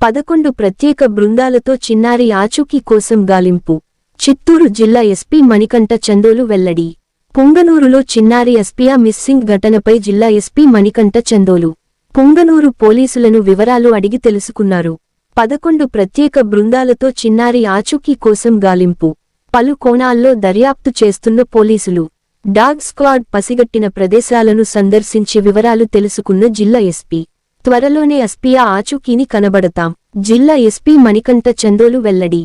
పదకొండు ప్రత్యేక బృందాలతో చిన్నారి ఆచూకీ కోసం గాలింపు. చిత్తూరు జిల్లా ఎస్పీ మణికంఠ చందోలు వెల్లడి. పుంగనూరులో చిన్నారి ఎస్పీయా మిస్సింగ్ ఘటనపై జిల్లా ఎస్పీ మణికంఠ చందోలు. పుంగనూరు పోలీసులను వివరాలు అడిగి తెలుసుకున్నారు. పదకొండు ప్రత్యేక బృందాలతో చిన్నారి ఆచూకీ కోసం గాలింపు. పలు కోణాల్లో దర్యాప్తు చేస్తున్న పోలీసులు. డాగ్ స్క్వాడ్ పసిగట్టిన ప్రదేశాలను సందర్శించి వివరాలు తెలుసుకున్న జిల్లా ఎస్పీ. త్వరలోనే ఎస్పీఆ ఆచూకీని కనబడతాం. జిల్లా ఎస్పీ మణికంఠ చందోలు వెల్లడి.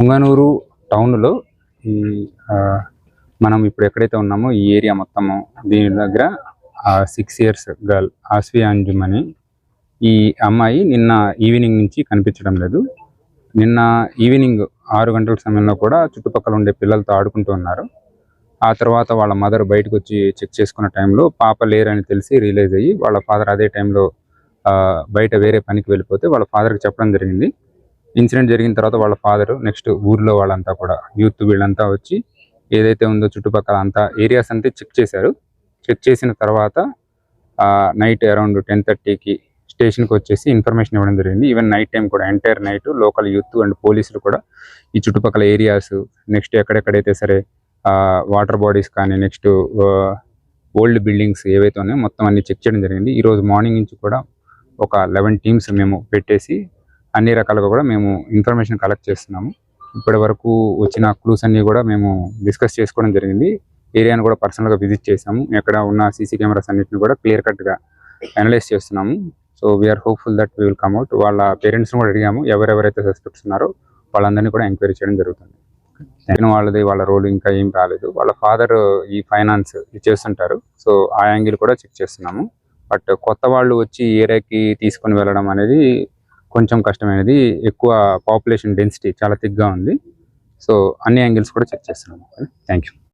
పుంగనూరు టౌన్లో ఈ మనం ఇప్పుడు ఎక్కడైతే ఉన్నామో ఈ ఏరియా మొత్తము దీని దగ్గర six years girl Aasvi Anjum అని ఈ అమ్మాయి నిన్న ఈవినింగ్ నుంచి కనిపించడం లేదు. నిన్న ఈవినింగ్ ఆరు గంటల సమయంలో కూడా చుట్టుపక్కల ఉండే పిల్లలతో ఆడుకుంటూ ఉన్నారు. ఆ తర్వాత వాళ్ళ మదర్ బయటకు వచ్చి చెక్ చేసుకున్న టైంలో పాప లేరని తెలిసి రియలైజ్ అయ్యి వాళ్ళ ఫాదర్ అదే టైంలో బయట వేరే పనికి వెళ్ళిపోతే వాళ్ళ ఫాదర్కి చెప్పడం జరిగింది. ఇన్సిడెంట్ జరిగిన తర్వాత వాళ్ళ ఫాదర్ నెక్స్ట్ ఊర్లో వాళ్ళంతా కూడా యూత్ వీళ్ళంతా వచ్చి ఏదైతే ఉందో చుట్టుపక్కల అంతా ఏరియాస్ అంతా చెక్ చేశారు. చెక్ చేసిన తర్వాత నైట్ అరౌండ్ టెన్ థర్టీకి స్టేషన్కి వచ్చేసి ఇన్ఫర్మేషన్ ఇవ్వడం జరిగింది. ఈవెన్ నైట్ టైం కూడా entire night local youth and పోలీసులు కూడా ఈ చుట్టుపక్కల ఏరియాస్ నెక్స్ట్ ఎక్కడెక్కడైతే సరే వాటర్ బాడీస్ కానీ నెక్స్ట్ ఓల్డ్ బిల్డింగ్స్ ఏవైతే ఉన్నాయో మొత్తం అన్ని చెక్ చేయడం జరిగింది. ఈ రోజు మార్నింగ్ నుంచి కూడా ఒక లెవెన్ టీమ్స్ మేము పెట్టేసి అన్ని రకాలుగా కూడా మేము ఇన్ఫర్మేషన్ కలెక్ట్ చేస్తున్నాము. ఇప్పటి వరకు వచ్చిన క్లూస్ అన్ని కూడా మేము డిస్కస్ చేసుకోవడం జరిగింది. ఏరియాను కూడా పర్సనల్గా విజిట్ చేసాము ఎక్కడ ఉన్న సీసీ కెమెరాస్ అన్నిటిని కూడా క్లియర్ కట్గా అనలైజ్ చేస్తున్నాము. So we are hopeful that we will come at వాళ్ళ పేరెంట్స్ని కూడా అడిగాము ఎవరెవరైతే సస్పెక్ట్స్ ఉన్నారో వాళ్ళందరినీ కూడా ఎంక్వైరీ చేయడం జరుగుతుంది. నేను వాళ్ళది వాళ్ళ రోల్ ఇంకా ఏం రాలేదు. వాళ్ళ ఫాదర్ ఈ ఫైనాన్స్ చేస్తుంటారు. సో ఆ యాంగిల్ కూడా చెక్ చేస్తున్నాము. బట్ కొత్త వాళ్ళు వచ్చి ఏరియాకి తీసుకొని వెళ్ళడం అనేది కొంచెం కష్టమైనది. ఎక్కువ పాపులేషన్ డెన్సిటీ చాలా థిక్గా ఉంది. సో అన్ని యాంగిల్స్ కూడా చెక్ చేస్తున్నాము. Thank you